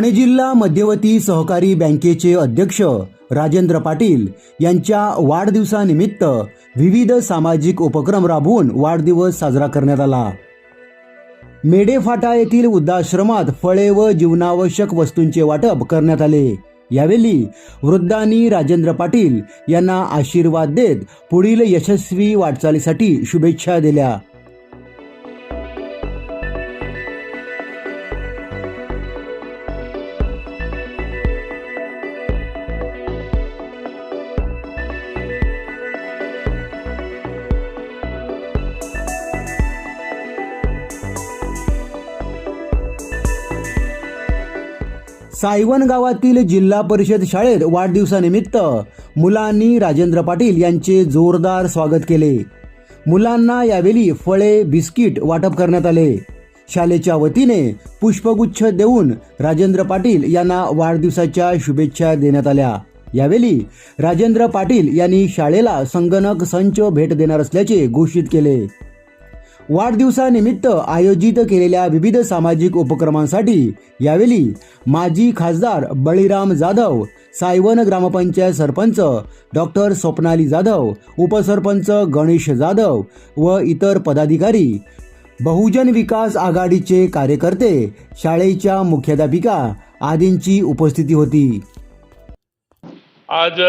ठाणे जिल्हा मध्यवर्ती सहकारी बँकेचे अध्यक्ष राजेंद्र पाटील यांच्या वाढदिवसानिमित्त विविध सामाजिक उपक्रम राबवून वाढदिवस साजरा करण्यात आला. मेडेफाटा येथील वृद्धाश्रमात फळे व जीवनावश्यक वस्तूंचे वाटप करण्यात आले. यावेळी वृद्धांनी राजेंद्र पाटील यांना आशीर्वाद देत पुढील यशस्वी वाटचालीसाठी शुभेच्छा दिल्या. सायवन गावातील जिल्हा परिषद शाळेत वाढदिवसानिमित्त मुलांनी राजेंद्र पाटील यांचे जोरदार स्वागत केले. मुलांना यावेळी फळे बिस्किट वाटप करण्यात आले. शालेच्या वतीने पुष्पगुच्छ देऊन राजेंद्र पाटील यांना वाढदिवसाच्या शुभेच्छा देण्यात आल्या. यावेळी राजेंद्र पाटील यांनी शाळेला संगणक संच भेट देणार असल्याचे घोषित केले. वाढदिवसानिमित्त आयोजित केलेल्या विविध सामाजिक उपक्रमांसाठी यावेळी माजी खासदार बळीराम जाधव सायवन ग्रामपंचायत सरपंच डॉक्टर स्वप्नाली जाधव उपसरपंच गणेश जाधव व इतर पदाधिकारी बहुजन विकास आघाडीचे कार्यकर्ते शाळेच्या मुख्याध्यापिका आदींची उपस्थिती होती. आज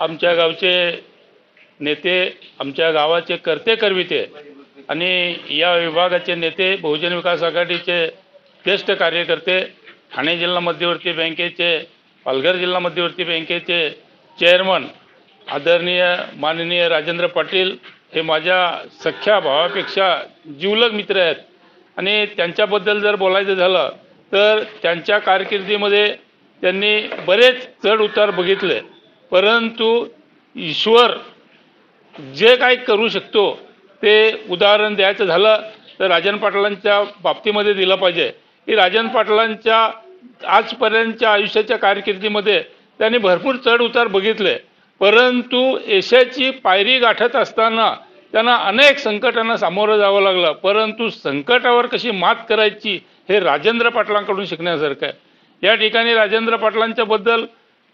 आमच्या गावचे नेते आमच्या गावाचे कर्ते करविते आणि या विभागाचे नेते बहुजन विकास आघाडीचे ज्येष्ठ कार्यकर्ते ठाणे जिल्हा मध्यवर्ती बँकेचे पालघर जिल्हा मध्यवर्ती बँकेचे चेअरमन आदरणीय माननीय राजेंद्र पाटील हे माझ्या सख्या भावापेक्षा जिवलग मित्र आहेत. आणि त्यांच्याबद्दल जर बोलायचं झालं तर त्यांच्या कारकिर्दीमध्ये त्यांनी बरेच चढ उतार बघितले. परंतु ईश्वर जे काही करू शकतो ते उदाहरण द्यायचं झालं तर राजन पाटलांच्या बाबतीमध्ये दिलं पाहिजे. की राजन पाटलांच्या आजपर्यंतच्या आयुष्याच्या कारकिर्दीमध्ये त्यांनी भरपूर चढ उतार बघितले. परंतु यशाची पायरी गाठत असताना त्यांना अनेक संकटांना सामोरं जावं लागलं. परंतु संकटावर कशी मात करायची हे राजेंद्र पाटलांकडून शिकण्यासारखं आहे. या ठिकाणी राजेंद्र पाटलांच्याबद्दल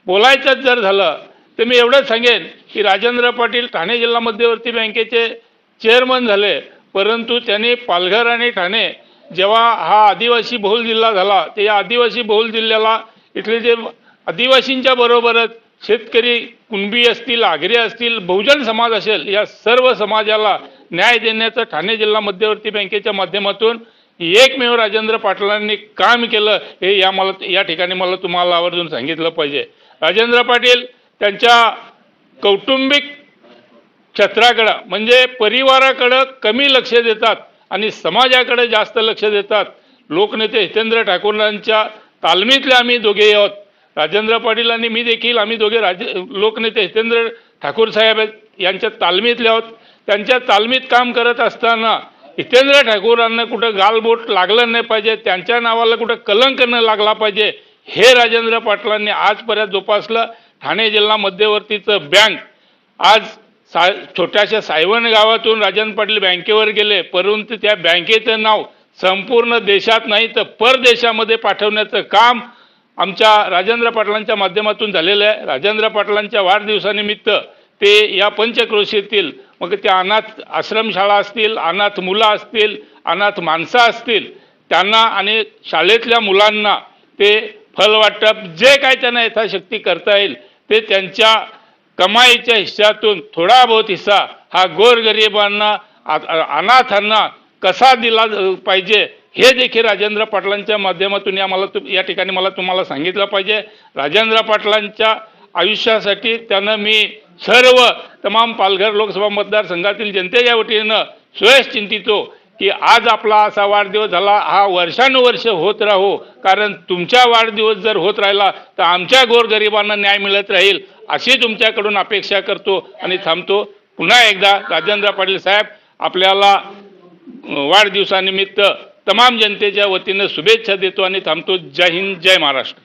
बोलायचंच जर झालं तर मी एवढंच सांगेन की राजेंद्र पाटील ठाणे जिल्हा मध्यवर्ती बँकेचे चेअरमन झाले परंतु त्यांनी पालघर आणि ठाणे जेव्हा हा आदिवासी बहुल जिल्हा झाला ते या आदिवासी बहुल जिल्ह्याला इथले जे आदिवासींच्या बरोबरच शेतकरी कुणबी असतील आगरी असतील बहुजन समाज असेल या सर्व समाजाला न्याय देण्याचं ठाणे जिल्हा मध्यवर्ती बँकेच्या माध्यमातून एकमेव राजेंद्र पाटलांनी काम केलं हे या मला या ठिकाणी मला तुम्हाला आवर्जून सांगितलं पाहिजे. राजेंद्र पाटील त्यांच्या कौटुंबिक क्षेत्राकडं म्हणजे परिवाराकडं कमी लक्ष देतात आणि समाजाकडे जास्त लक्ष देतात. लोकनेते हितेंद्र ठाकूरांच्या तालमीतले आम्ही दोघे आहोत. राजेंद्र पाटील आणि मी देखील आम्ही दोघे राजे लोकनेते हितेंद्र ठाकूर साहेब यांच्या तालमीतले आहोत. त्यांच्या तालमीत काम करत असताना हितेंद्र ठाकूरांना कुठं गालबोट लागलं नाही पाहिजे त्यांच्या नावाला कुठं कलंक न लागला पाहिजे हे राजेंद्र पाटलांनी आजपर्यंत जोपासलं. ठाणे जिल्हा मध्यवर्तीचं बँक आज सा छोट्याशा सायवन गावातून राजन पाटील बँकेवर गेले. परंतु त्या बँकेचं नाव संपूर्ण देशात नाही तर परदेशामध्ये पाठवण्याचं काम आमच्या राजेंद्र पाटलांच्या माध्यमातून झालेलं आहे. राजेंद्र पाटलांच्या वाढदिवसानिमित्त ते या पंचक्रोशीतील मग त्या अनाथ आश्रमशाळा असतील अनाथ मुलं असतील अनाथ माणसं असतील त्यांना आणि शाळेतल्या मुलांना ते फल वाटप जे काय त्यांना यथाशक्ती करता येईल ते त्यांच्या कमाईच्या हिश्श्यातून थोडा बहुत हिस्सा हा गोरगरिबांना आ- अनाथांना कसा दिला पाहिजे हे देखील राजेंद्र पाटलांच्या माध्यमातून या मला तु- या ठिकाणी मला तुम्हाला सांगितलं पाहिजे. राजेंद्र पाटलांच्या आयुष्यासाठी त्यानं मी सर्व तमाम पालघर लोकसभा मतदारसंघातील जनतेच्या वतीनं सुयश चिंतितो की आज आपला असा वाढदिवस झाला हा वर्षानुवर्ष होत राहो. कारण तुमचा वाढदिवस जर होत राहिला तर आमच्या गोरगरिबांना न्याय मिळत राहील अशी तुमच्याकडून अपेक्षा करतो आणि थांबतो. पुन्हा एकदा राजेंद्र पाटील साहेब आपल्याला वाढदिवसानिमित्त तमाम जनतेच्या वतीनं शुभेच्छा देतो आणि थांबतो. जय हिंद जय महाराष्ट्र.